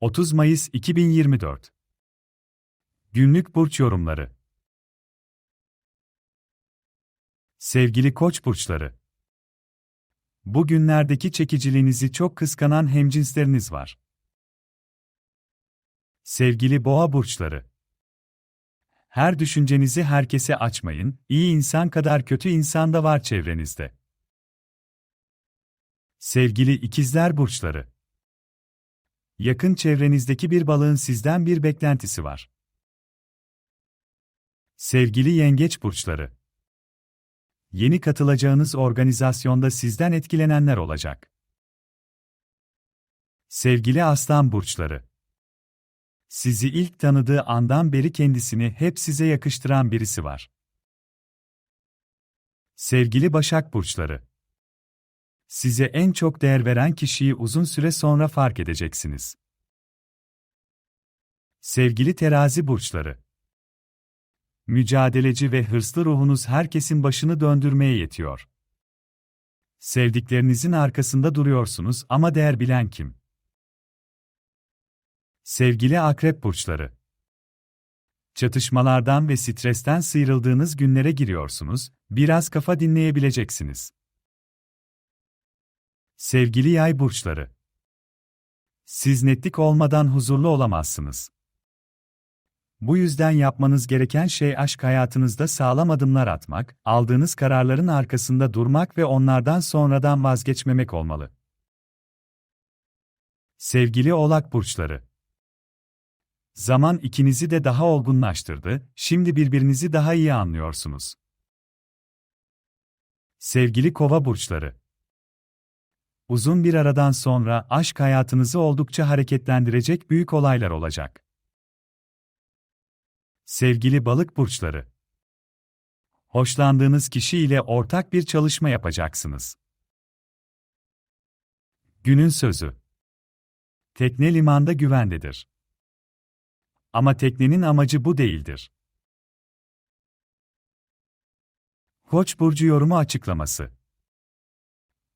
30 Mayıs 2024 Günlük burç yorumları. Sevgili Koç burçları. Bugünlerdeki çekiciliğinizi çok kıskanan hemcinsleriniz var. Sevgili Boğa burçları. Her düşüncenizi herkese açmayın, iyi insan kadar kötü insan da var çevrenizde. Sevgili ikizler burçları. Yakın çevrenizdeki bir balığın sizden bir beklentisi var. Sevgili yengeç burçları. Yeni katılacağınız organizasyonda sizden etkilenenler olacak. Sevgili aslan burçları. Sizi ilk tanıdığı andan beri kendisini hep size yakıştıran birisi var. Sevgili Başak burçları. Size en çok değer veren kişiyi uzun süre sonra fark edeceksiniz. Sevgili terazi burçları. Mücadeleci ve hırslı ruhunuz herkesin başını döndürmeye yetiyor. Sevdiklerinizin arkasında duruyorsunuz ama değer bilen kim? Sevgili akrep burçları. Çatışmalardan ve stresten sıyrıldığınız günlere giriyorsunuz, biraz kafa dinleyebileceksiniz. Sevgili yay burçları. Siz netlik olmadan huzurlu olamazsınız. Bu yüzden yapmanız gereken şey aşk hayatınızda sağlam adımlar atmak, aldığınız kararların arkasında durmak ve onlardan sonradan vazgeçmemek olmalı. Sevgili Oğlak burçları. Zaman ikinizi de daha olgunlaştırdı, şimdi birbirinizi daha iyi anlıyorsunuz. Sevgili Kova burçları. Uzun bir aradan sonra aşk hayatınızı oldukça hareketlendirecek büyük olaylar olacak. Sevgili balık burçları. Hoşlandığınız kişi ile ortak bir çalışma yapacaksınız. Günün sözü. Tekne limanda güvendedir. Ama teknenin amacı bu değildir. Koç burcu yorumu açıklaması.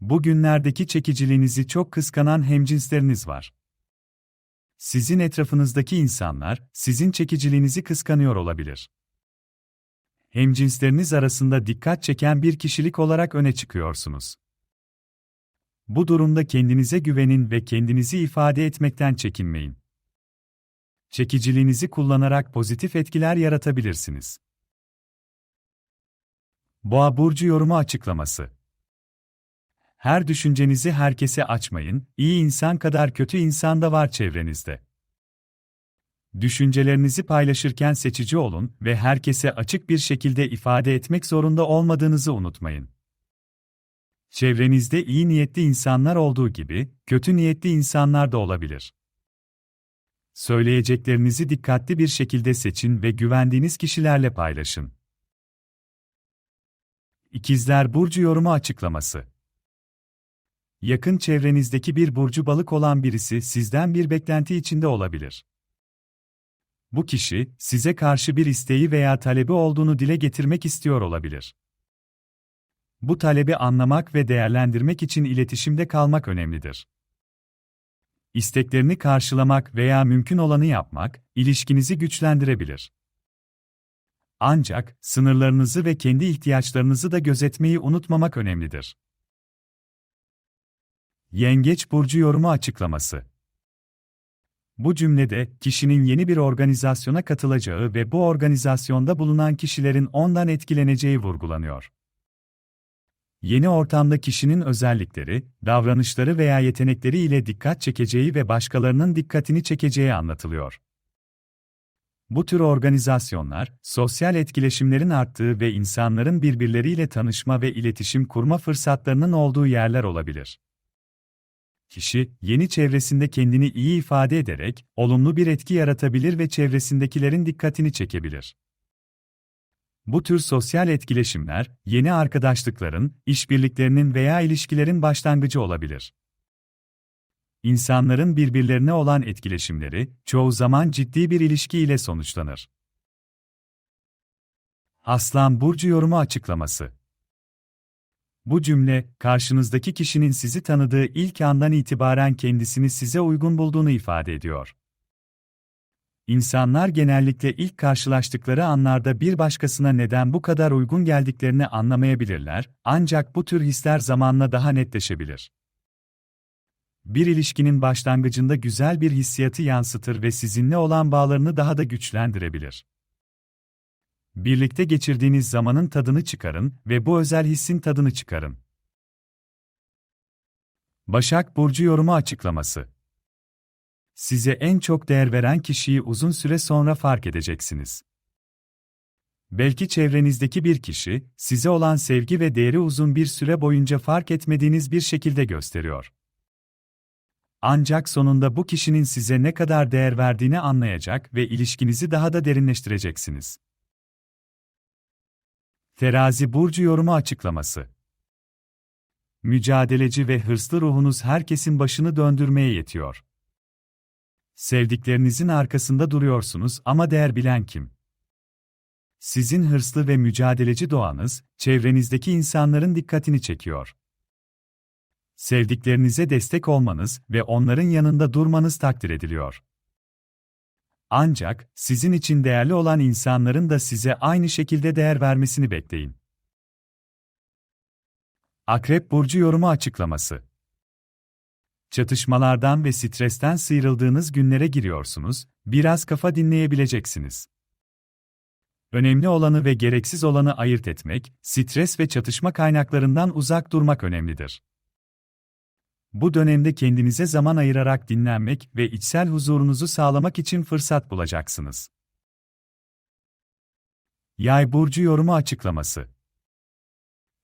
Bugünlerdeki çekiciliğinizi çok kıskanan hemcinsleriniz var. Sizin etrafınızdaki insanlar, sizin çekiciliğinizi kıskanıyor olabilir. Hemcinsleriniz arasında dikkat çeken bir kişilik olarak öne çıkıyorsunuz. Bu durumda kendinize güvenin ve kendinizi ifade etmekten çekinmeyin. Çekiciliğinizi kullanarak pozitif etkiler yaratabilirsiniz. Boğa burcu yorumu açıklaması her düşüncenizi herkese açmayın, iyi insan kadar kötü insan da var çevrenizde. Düşüncelerinizi paylaşırken seçici olun ve herkese açık bir şekilde ifade etmek zorunda olmadığınızı unutmayın. Çevrenizde iyi niyetli insanlar olduğu gibi, kötü niyetli insanlar da olabilir. Söyleyeceklerinizi dikkatli bir şekilde seçin ve güvendiğiniz kişilerle paylaşın. İkizler Burcu Yorumu Açıklaması Yakın çevrenizdeki bir burcu balık olan birisi sizden bir beklenti içinde olabilir. Bu kişi, size karşı bir isteği veya talebi olduğunu dile getirmek istiyor olabilir. Bu talebi anlamak ve değerlendirmek için iletişimde kalmak önemlidir. İsteklerini karşılamak veya mümkün olanı yapmak, ilişkinizi güçlendirebilir. Ancak, sınırlarınızı ve kendi ihtiyaçlarınızı da gözetmeyi unutmamak önemlidir. Yengeç burcu yorumu açıklaması. Bu cümlede kişinin yeni bir organizasyona katılacağı ve bu organizasyonda bulunan kişilerin ondan etkileneceği vurgulanıyor. Yeni ortamda kişinin özellikleri, davranışları veya yetenekleri ile dikkat çekeceği ve başkalarının dikkatini çekeceği anlatılıyor. Bu tür organizasyonlar, sosyal etkileşimlerin arttığı ve insanların birbirleriyle tanışma ve iletişim kurma fırsatlarının olduğu yerler olabilir. Kişi, yeni çevresinde kendini iyi ifade ederek, olumlu bir etki yaratabilir ve çevresindekilerin dikkatini çekebilir. Bu tür sosyal etkileşimler, yeni arkadaşlıkların, işbirliklerinin veya ilişkilerin başlangıcı olabilir. İnsanların birbirlerine olan etkileşimleri, çoğu zaman ciddi bir ilişki ile sonuçlanır. Aslan Burcu Yorumu Açıklaması Bu cümle, karşınızdaki kişinin sizi tanıdığı ilk andan itibaren kendisini size uygun bulduğunu ifade ediyor. İnsanlar genellikle ilk karşılaştıkları anlarda bir başkasına neden bu kadar uygun geldiklerini anlamayabilirler, ancak bu tür hisler zamanla daha netleşebilir. Bir ilişkinin başlangıcında güzel bir hissiyatı yansıtır ve sizinle olan bağlarını daha da güçlendirebilir. Birlikte geçirdiğiniz zamanın tadını çıkarın ve bu özel hissin tadını çıkarın. Başak Burcu yorumu açıklaması Size en çok değer veren kişiyi uzun süre sonra fark edeceksiniz. Belki çevrenizdeki bir kişi, size olan sevgi ve değeri uzun bir süre boyunca fark etmediğiniz bir şekilde gösteriyor. Ancak sonunda bu kişinin size ne kadar değer verdiğini anlayacak ve ilişkinizi daha da derinleştireceksiniz. Terazi burcu yorumu açıklaması. Mücadeleci ve hırslı ruhunuz herkesin başını döndürmeye yetiyor. Sevdiklerinizin arkasında duruyorsunuz ama değer bilen kim? Sizin hırslı ve mücadeleci doğanız, çevrenizdeki insanların dikkatini çekiyor. Sevdiklerinize destek olmanız ve onların yanında durmanız takdir ediliyor. Ancak, sizin için değerli olan insanların da size aynı şekilde değer vermesini bekleyin. Akrep Burcu Yorumu Açıklaması Çatışmalardan ve stresten sıyrıldığınız günlere giriyorsunuz, biraz kafa dinleyebileceksiniz. Önemli olanı ve gereksiz olanı ayırt etmek, stres ve çatışma kaynaklarından uzak durmak önemlidir. Bu dönemde kendinize zaman ayırarak dinlenmek ve içsel huzurunuzu sağlamak için fırsat bulacaksınız. Yay burcu yorumu açıklaması.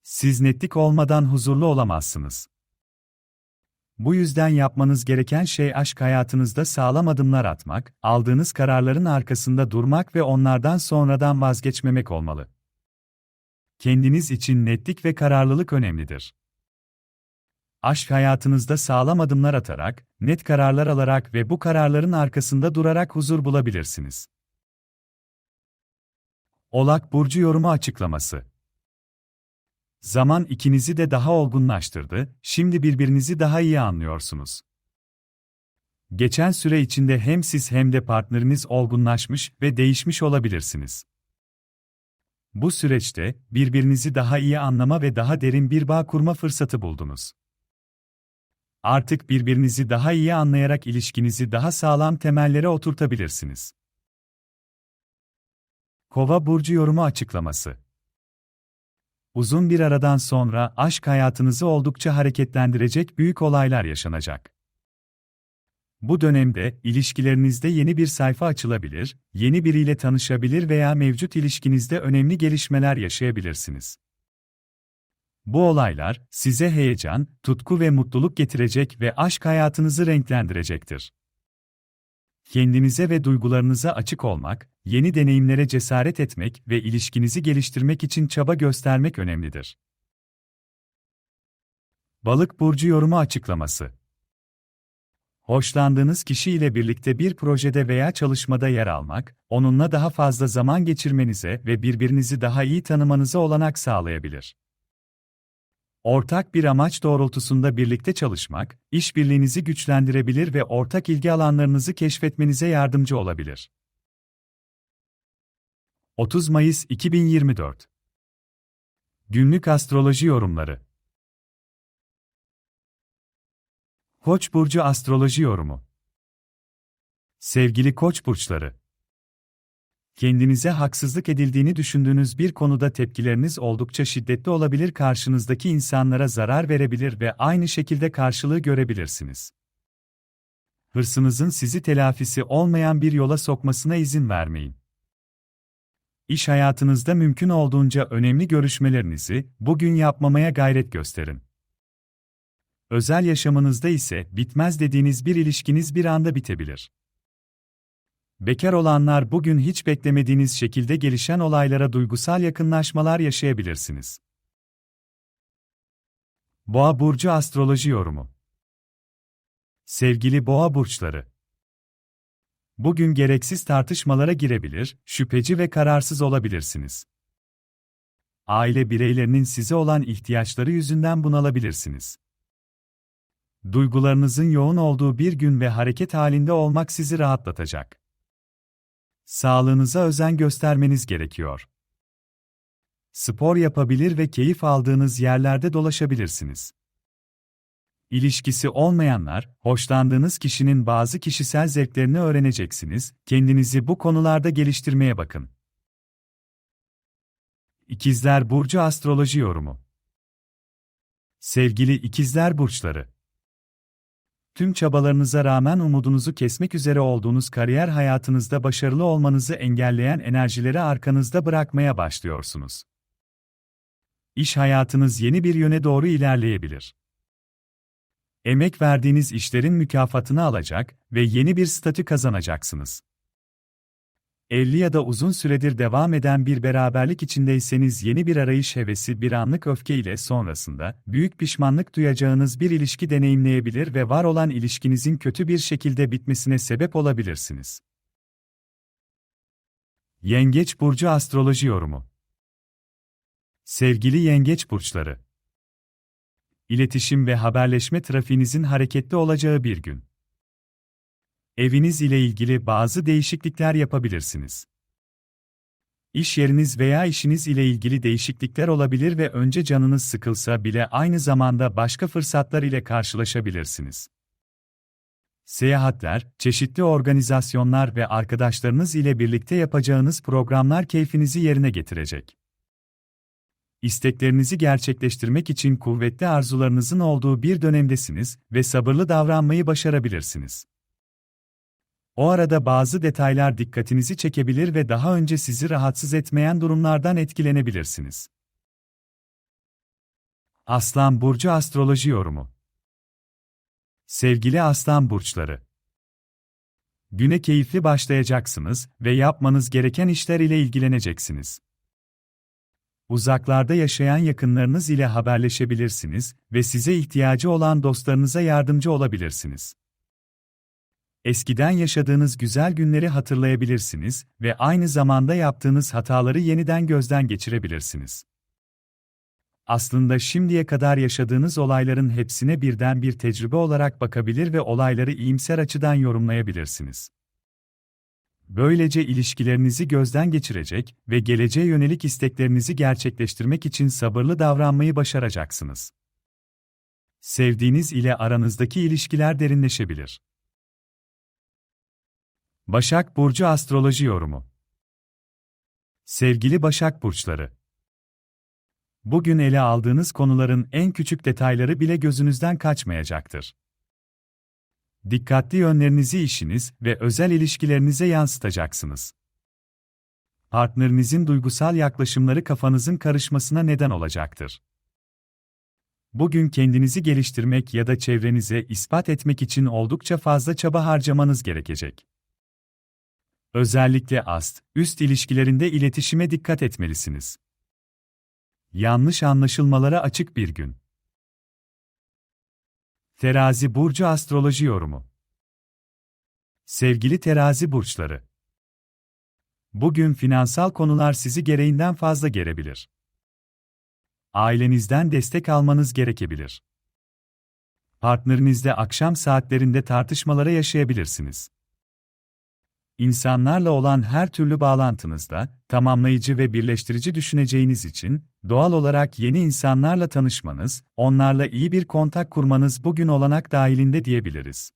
Siz netlik olmadan huzurlu olamazsınız. Bu yüzden yapmanız gereken şey aşk hayatınızda sağlam adımlar atmak, aldığınız kararların arkasında durmak ve onlardan sonradan vazgeçmemek olmalı. Kendiniz için netlik ve kararlılık önemlidir. Aşk hayatınızda sağlam adımlar atarak, net kararlar alarak ve bu kararların arkasında durarak huzur bulabilirsiniz. Olak burcu yorumu açıklaması Zaman ikinizi de daha olgunlaştırdı, şimdi birbirinizi daha iyi anlıyorsunuz. Geçen süre içinde hem siz hem de partneriniz olgunlaşmış ve değişmiş olabilirsiniz. Bu süreçte birbirinizi daha iyi anlama ve daha derin bir bağ kurma fırsatı buldunuz. Artık birbirinizi daha iyi anlayarak ilişkinizi daha sağlam temellere oturtabilirsiniz. Kova burcu yorumu açıklaması Uzun bir aradan sonra aşk hayatınızı oldukça hareketlendirecek büyük olaylar yaşanacak. Bu dönemde ilişkilerinizde yeni bir sayfa açılabilir, yeni biriyle tanışabilir veya mevcut ilişkinizde önemli gelişmeler yaşayabilirsiniz. Bu olaylar size heyecan, tutku ve mutluluk getirecek ve aşk hayatınızı renklendirecektir. Kendinize ve duygularınıza açık olmak, yeni deneyimlere cesaret etmek ve ilişkinizi geliştirmek için çaba göstermek önemlidir. Balık burcu yorumu açıklaması. Hoşlandığınız kişi ile birlikte bir projede veya çalışmada yer almak, onunla daha fazla zaman geçirmenize ve birbirinizi daha iyi tanımanıza olanak sağlayabilir. Ortak bir amaç doğrultusunda birlikte çalışmak, işbirliğinizi güçlendirebilir ve ortak ilgi alanlarınızı keşfetmenize yardımcı olabilir. 30 Mayıs 2024 Günlük Astroloji Yorumları Koç burcu astroloji yorumu. Sevgili Koç burçları, kendinize haksızlık edildiğini düşündüğünüz bir konuda tepkileriniz oldukça şiddetli olabilir, karşınızdaki insanlara zarar verebilir ve aynı şekilde karşılığı görebilirsiniz. Hırsınızın sizi telafisi olmayan bir yola sokmasına izin vermeyin. İş hayatınızda mümkün olduğunca önemli görüşmelerinizi bugün yapmamaya gayret gösterin. Özel yaşamınızda ise bitmez dediğiniz bir ilişkiniz bir anda bitebilir. Bekar olanlar bugün hiç beklemediğiniz şekilde gelişen olaylara duygusal yakınlaşmalar yaşayabilirsiniz. Boğa burcu astroloji yorumu. Sevgili Boğa burçları, bugün gereksiz tartışmalara girebilir, şüpheci ve kararsız olabilirsiniz. aile bireylerinin size olan ihtiyaçları yüzünden bunalabilirsiniz. Duygularınızın yoğun olduğu bir gün ve hareket halinde olmak sizi rahatlatacak. Sağlığınıza özen göstermeniz gerekiyor. Spor yapabilir ve keyif aldığınız yerlerde dolaşabilirsiniz. İlişkisi olmayanlar, hoşlandığınız kişinin bazı kişisel zevklerini öğreneceksiniz, kendinizi bu konularda geliştirmeye bakın. İkizler Burcu Astroloji Yorumu Sevgili İkizler Burçları Tüm çabalarınıza rağmen umudunuzu kesmek üzere olduğunuz kariyer hayatınızda başarılı olmanızı engelleyen enerjileri arkanızda bırakmaya başlıyorsunuz. İş hayatınız yeni bir yöne doğru ilerleyebilir. Emek verdiğiniz işlerin mükafatını alacak ve yeni bir statü kazanacaksınız. 50 ya da uzun süredir devam eden bir beraberlik içindeyseniz yeni bir arayış hevesi bir anlık öfke ile sonrasında büyük pişmanlık duyacağınız bir ilişki deneyimleyebilir ve var olan ilişkinizin kötü bir şekilde bitmesine sebep olabilirsiniz. Yengeç burcu astroloji yorumu. Sevgili yengeç burçları. İletişim ve haberleşme trafiğinizin hareketli olacağı bir gün. Eviniz ile ilgili bazı değişiklikler yapabilirsiniz. İş yeriniz veya işiniz ile ilgili değişiklikler olabilir ve önce canınız sıkılsa bile aynı zamanda başka fırsatlar ile karşılaşabilirsiniz. Seyahatler, çeşitli organizasyonlar ve arkadaşlarınız ile birlikte yapacağınız programlar keyfinizi yerine getirecek. İsteklerinizi gerçekleştirmek için kuvvetli arzularınızın olduğu bir dönemdesiniz ve sabırlı davranmayı başarabilirsiniz. O arada bazı detaylar dikkatinizi çekebilir ve daha önce sizi rahatsız etmeyen durumlardan etkilenebilirsiniz. Aslan Burcu Astroloji Yorumu Sevgili Aslan Burçları Güne keyifli başlayacaksınız ve yapmanız gereken işler ile ilgileneceksiniz. Uzaklarda yaşayan yakınlarınız ile haberleşebilirsiniz ve size ihtiyacı olan dostlarınıza yardımcı olabilirsiniz. Eskiden yaşadığınız güzel günleri hatırlayabilirsiniz ve aynı zamanda yaptığınız hataları yeniden gözden geçirebilirsiniz. Aslında şimdiye kadar yaşadığınız olayların hepsine birden bir tecrübe olarak bakabilir ve olayları iyimser açıdan yorumlayabilirsiniz. Böylece ilişkilerinizi gözden geçirecek ve geleceğe yönelik isteklerinizi gerçekleştirmek için sabırlı davranmayı başaracaksınız. Sevdiğiniz ile aranızdaki ilişkiler derinleşebilir. Başak Burcu Astroloji Yorumu Sevgili Başak Burçları Bugün ele aldığınız konuların en küçük detayları bile gözünüzden kaçmayacaktır. Dikkatli yönlerinizi işiniz ve özel ilişkilerinize yansıtacaksınız. Partnerinizin duygusal yaklaşımları kafanızın karışmasına neden olacaktır. Bugün kendinizi geliştirmek ya da çevrenize ispat etmek için oldukça fazla çaba harcamanız gerekecek. Özellikle ast, üst ilişkilerinde iletişime dikkat etmelisiniz. Yanlış anlaşılmalara açık bir gün. Terazi burcu astroloji yorumu. Sevgili terazi burçları. Bugün finansal konular sizi gereğinden fazla gerebilir. Ailenizden destek almanız gerekebilir. Partnerinizle akşam saatlerinde tartışmalara yaşayabilirsiniz. İnsanlarla olan her türlü bağlantınızda, tamamlayıcı ve birleştirici düşüneceğiniz için, doğal olarak yeni insanlarla tanışmanız, onlarla iyi bir kontak kurmanız bugün olanak dahilinde diyebiliriz.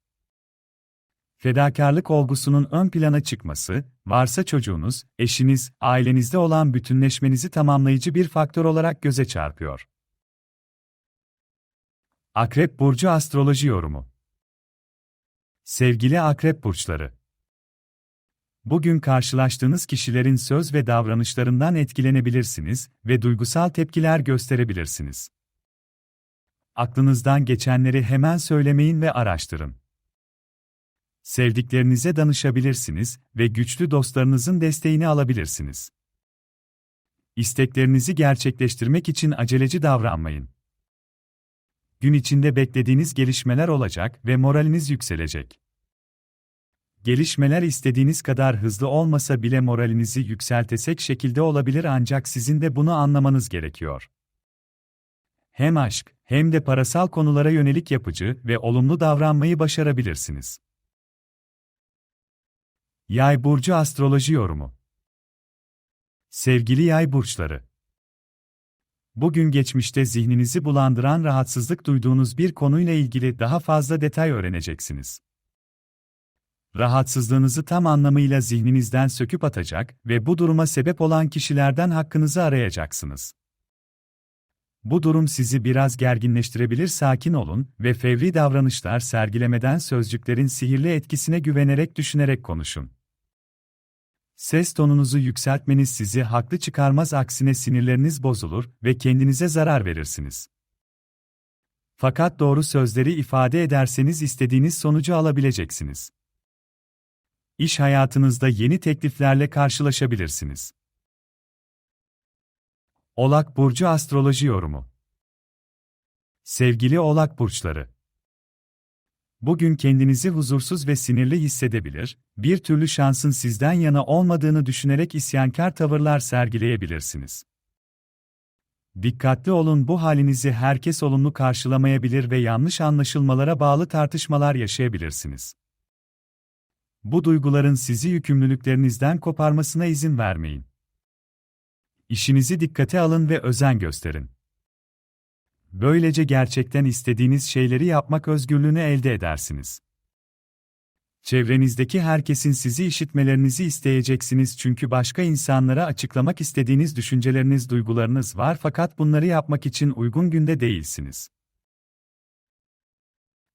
Fedakarlık olgusunun ön plana çıkması, varsa çocuğunuz, eşiniz, ailenizde olan bütünleşmenizi tamamlayıcı bir faktör olarak göze çarpıyor. Akrep Burcu Astroloji Yorumu Sevgili Akrep Burçları Bugün karşılaştığınız kişilerin söz ve davranışlarından etkilenebilirsiniz ve duygusal tepkiler gösterebilirsiniz. Aklınızdan geçenleri hemen söylemeyin ve araştırın. Sevdiklerinize danışabilirsiniz ve güçlü dostlarınızın desteğini alabilirsiniz. İsteklerinizi gerçekleştirmek için aceleci davranmayın. Gün içinde beklediğiniz gelişmeler olacak ve moraliniz yükselecek gelişmeler istediğiniz kadar hızlı olmasa bile moralinizi yükseltecek şekilde olabilir ancak sizin de bunu anlamanız gerekiyor. Hem aşk, hem de parasal konulara yönelik yapıcı ve olumlu davranmayı başarabilirsiniz. Yay burcu astroloji yorumu. Sevgili yay burçları. Bugün geçmişte zihninizi bulandıran rahatsızlık duyduğunuz bir konuyla ilgili daha fazla detay öğreneceksiniz. Rahatsızlığınızı tam anlamıyla zihninizden söküp atacak ve bu duruma sebep olan kişilerden hakkınızı arayacaksınız. Bu durum sizi biraz gerginleştirebilir sakin olun ve fevri davranışlar sergilemeden sözcüklerin sihirli etkisine güvenerek düşünerek konuşun. Ses tonunuzu yükseltmeniz sizi haklı çıkarmaz aksine sinirleriniz bozulur ve kendinize zarar verirsiniz. Fakat doğru sözleri ifade ederseniz istediğiniz sonucu alabileceksiniz. İş hayatınızda yeni tekliflerle karşılaşabilirsiniz. Oğlak Burcu Astroloji Yorumu Sevgili Oğlak Burçları Bugün kendinizi huzursuz ve sinirli hissedebilir, bir türlü şansın sizden yana olmadığını düşünerek isyankar tavırlar sergileyebilirsiniz. Dikkatli olun bu halinizi herkes olumlu karşılamayabilir ve yanlış anlaşılmalara bağlı tartışmalar yaşayabilirsiniz. Bu duyguların sizi yükümlülüklerinizden koparmasına izin vermeyin. İşinizi dikkate alın ve özen gösterin. Böylece gerçekten istediğiniz şeyleri yapmak özgürlüğünü elde edersiniz. Çevrenizdeki herkesin sizi işitmelerinizi isteyeceksiniz çünkü başka insanlara açıklamak istediğiniz düşünceleriniz, duygularınız var fakat bunları yapmak için uygun günde değilsiniz.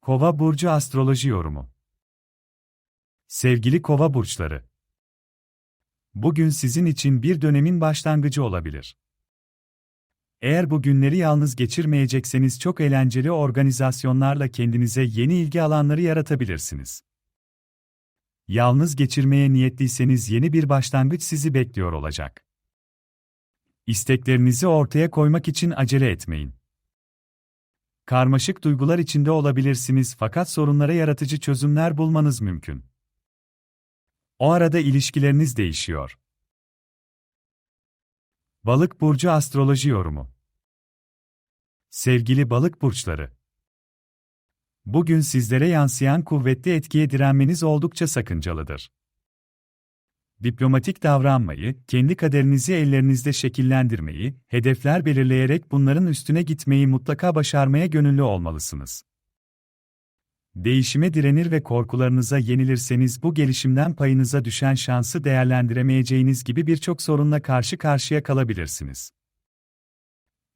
Kova burcu astroloji yorumu. Sevgili Kova burçları, bugün sizin için bir dönemin başlangıcı olabilir. Eğer bu günleri yalnız geçirmeyecekseniz çok eğlenceli organizasyonlarla kendinize yeni ilgi alanları yaratabilirsiniz. Yalnız geçirmeye niyetliyseniz yeni bir başlangıç sizi bekliyor olacak. İsteklerinizi ortaya koymak için acele etmeyin. Karmaşık duygular içinde olabilirsiniz fakat sorunlara yaratıcı çözümler bulmanız mümkün. O arada ilişkileriniz değişiyor. Balık burcu astroloji yorumu. Sevgili balık burçları. Bugün sizlere yansıyan kuvvetli etkiye direnmeniz oldukça sakıncalıdır. Diplomatik davranmayı, kendi kaderinizi ellerinizde şekillendirmeyi, hedefler belirleyerek bunların üstüne gitmeyi mutlaka başarmaya gönüllü olmalısınız. Değişime direnir ve korkularınıza yenilirseniz bu gelişimden payınıza düşen şansı değerlendiremeyeceğiniz gibi birçok sorunla karşı karşıya kalabilirsiniz.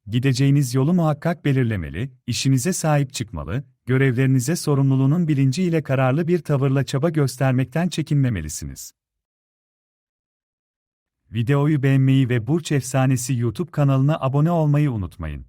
Gideceğiniz yolu muhakkak belirlemeli, işinize sahip çıkmalı, görevlerinize sorumluluğunun bilinci ile kararlı bir tavırla çaba göstermekten çekinmemelisiniz. Videoyu beğenmeyi ve Burç Efsanesi YouTube kanalına abone olmayı unutmayın.